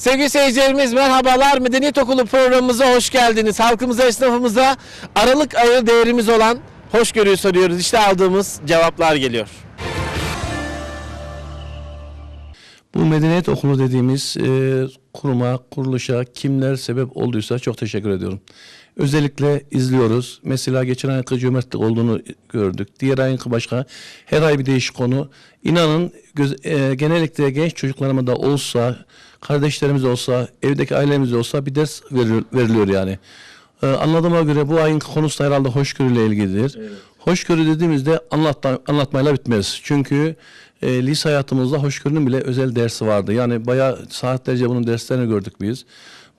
Sevgili seyircilerimiz merhabalar. Medeniyet Okulu programımıza hoş geldiniz. Halkımıza, esnafımıza Aralık ayı değerimiz olan hoşgörüyü soruyoruz. İşte aldığımız cevaplar geliyor. Bu medeniyet okulu dediğimiz e, kuruma, kuruluşa kimler sebep olduysa çok teşekkür ediyorum. Özellikle izliyoruz. Mesela geçen ayki cömertlik olduğunu gördük. Diğer ayınki başka. Her ay bir değişik konu. İnanın göz- e, genellikle genç çocuklarıma da olsa, kardeşlerimiz olsa, evdeki ailemiz olsa bir ders veriliyor, veriliyor yani. Ee, anladığıma göre bu ayın konusu da herhalde hoşgörüyle ilgilidir. Hoşgörü dediğimizde anlatma, anlatmayla bitmez. Çünkü e, lise hayatımızda hoşgörünün bile özel dersi vardı. Yani bayağı saatlerce bunun derslerini gördük biz.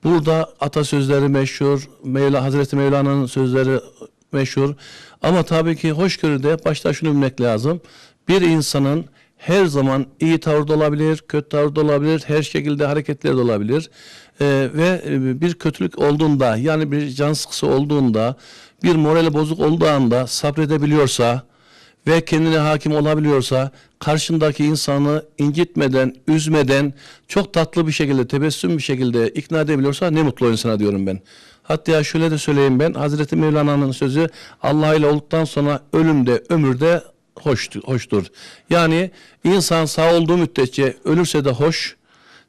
Burada atasözleri meşhur, Mevla, Hazreti Mevlana'nın sözleri meşhur. Ama tabii ki hoşgörüde başta şunu bilmek lazım. Bir insanın her zaman iyi tavırda olabilir, kötü tavırda olabilir, her şekilde hareketleri de olabilir. Ee, ve e, bir kötülük olduğunda yani bir can sıkısı olduğunda bir morali bozuk olduğu anda sabredebiliyorsa ve kendine hakim olabiliyorsa karşındaki insanı incitmeden, üzmeden çok tatlı bir şekilde, tebessüm bir şekilde ikna edebiliyorsa ne mutlu insana diyorum ben. Hatta şöyle de söyleyeyim ben Hazreti Mevlana'nın sözü Allah ile olduktan sonra ölümde, ömürde hoştur. hoştur. Yani insan sağ olduğu müddetçe ölürse de hoş,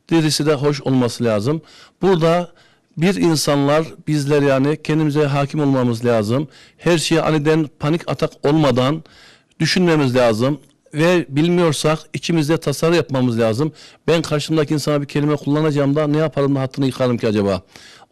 dirisi de hoş olması lazım. Burada bir insanlar bizler yani kendimize hakim olmamız lazım. Her şeye aniden panik atak olmadan düşünmemiz lazım. Ve bilmiyorsak içimizde tasarı yapmamız lazım. Ben karşımdaki insana bir kelime kullanacağımda ne yaparım da hattını yıkarım ki acaba?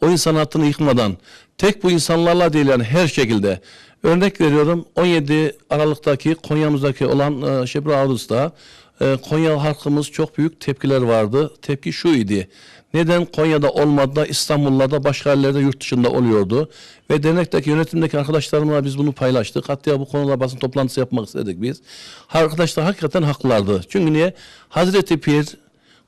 O insanın hattını yıkmadan. Tek bu insanlarla değil yani her şekilde. Örnek veriyorum 17 Aralık'taki Konya'mızdaki olan e, Şebra Ağustos'ta e, Konya halkımız çok büyük tepkiler vardı. Tepki şu idi. Neden Konya'da olmadı da İstanbul'da başka yerlerde yurt dışında oluyordu. Ve dernekteki yönetimdeki arkadaşlarımla biz bunu paylaştık. Hatta bu konuda basın toplantısı yapmak istedik biz. Arkadaşlar hakikaten haklılardı. Çünkü niye? Hazreti Pir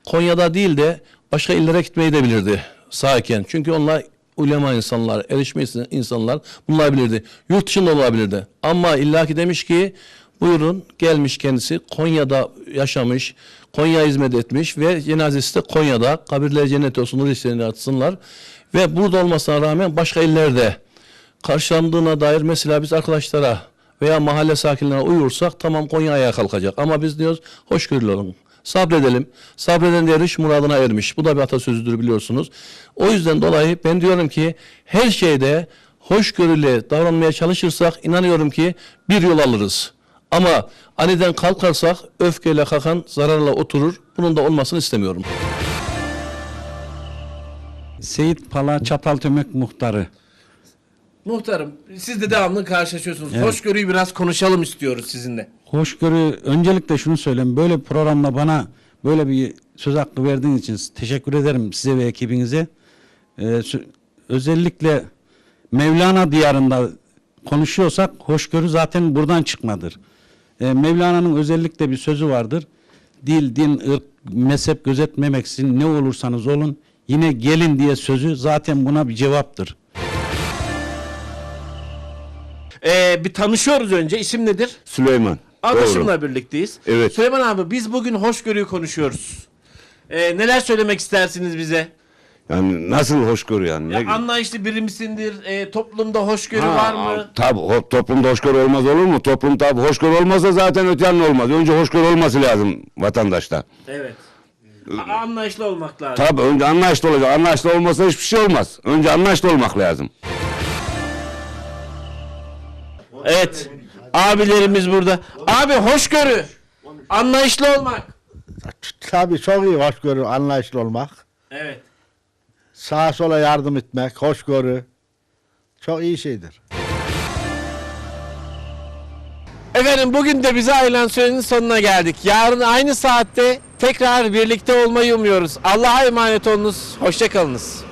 Konya'da değil de başka illere gitmeyi de bilirdi sağken. Çünkü onlar ulema insanlar, erişme insanlar bunlar bilirdi. Yurt dışında olabilirdi. Ama illaki demiş ki buyurun gelmiş kendisi Konya'da yaşamış, Konya hizmet etmiş ve cenazesi de Konya'da. Kabirler cennet olsun, nur işlerini atsınlar. Ve burada olmasına rağmen başka illerde karşılandığına dair mesela biz arkadaşlara veya mahalle sakinlerine uyursak tamam Konya ayağa kalkacak. Ama biz diyoruz hoşgörülü olun. Sabredelim. Sabreden de eriş muradına ermiş. Bu da bir atasözüdür biliyorsunuz. O yüzden dolayı ben diyorum ki her şeyde hoşgörülü davranmaya çalışırsak inanıyorum ki bir yol alırız. Ama aniden kalkarsak öfkeyle kalkan zararla oturur. Bunun da olmasını istemiyorum. Seyit Pala Çataltömek muhtarı. Muhtarım siz de devamlı karşılaşıyorsunuz. Hoşgörüyü biraz konuşalım istiyoruz sizinle. Hoşgörü öncelikle şunu söyleyeyim. Böyle bir programda bana böyle bir söz hakkı verdiğiniz için teşekkür ederim size ve ekibinize. Ee, özellikle Mevlana diyarında konuşuyorsak hoşgörü zaten buradan çıkmadır. Ee, Mevlana'nın özellikle bir sözü vardır. Dil, din, ırk, mezhep gözetmemeksizin ne olursanız olun yine gelin diye sözü zaten buna bir cevaptır. Ee, bir tanışıyoruz önce. İsim nedir? Süleyman. Doğru. Adaşımla birlikteyiz. Evet. Süleyman abi biz bugün hoşgörüyü konuşuyoruz. Ee, neler söylemek istersiniz bize? Yani nasıl hoşgörü yani? Ya Ne- anlayışlı biri misindir? Ee, toplumda hoşgörü Ha, var mı? Tabii ho- toplumda hoşgörü olmaz olur mu? Toplum tabii hoşgörü olmazsa zaten öte yanı olmaz. Önce hoşgörü olması lazım vatandaşta. Evet. A- anlayışlı olmak lazım. Tabii önce anlayışlı olacak. Anlayışlı olmasa hiçbir şey olmaz. Önce anlayışlı olmak lazım. Evet. Abilerimiz burada. Abi hoşgörü. Anlayışlı olmak. Tabii çok iyi hoşgörü, anlayışlı olmak. Evet. Sağa sola yardım etmek, hoşgörü. Çok iyi şeydir. Efendim bugün de bize ayrılan sürenin sonuna geldik. Yarın aynı saatte tekrar birlikte olmayı umuyoruz. Allah'a emanet olunuz. Hoşçakalınız.